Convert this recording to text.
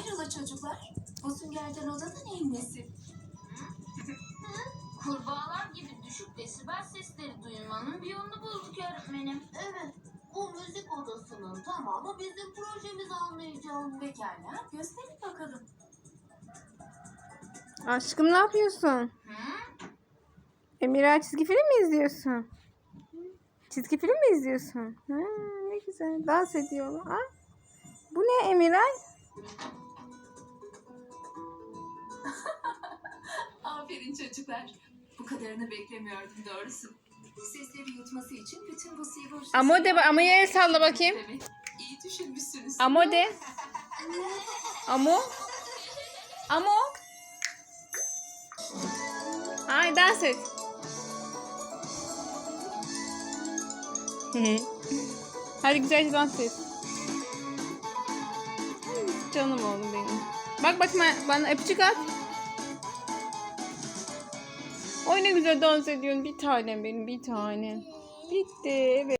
Hayrola çocuklar? O süngerden odanın neyin nesi? Kurbağalar gibi düşük desibel sesleri duymanın bir yolunu bulduk öğretmenim. Evet, bu müzik odasının tamamı bizim projemiz anlayacağım. Pekala, gösterin bakalım. Aşkım ne yapıyorsun? Hı? Emira çizgi film mi izliyorsun? Çizgi film mi izliyorsun? Ha, ne güzel. Dans ediyorlar. Ha? Bu ne Emiray? Aferin çocuklar. Bu kadarını beklemiyordum doğrusu. Sesleri yutması için bütün bu sivri uçlu Amo de Amo el salla bakayım. Evet, iyi düşünmüşsünüz. Amo de. Amo. Amo. Ay dans et. Hadi güzelce dans et. Canım oğlum benim. Bak bak bana, bana öpücük at. Oy ne güzel dans ediyorsun. Bir tanem benim bir tanem. Bitti evet.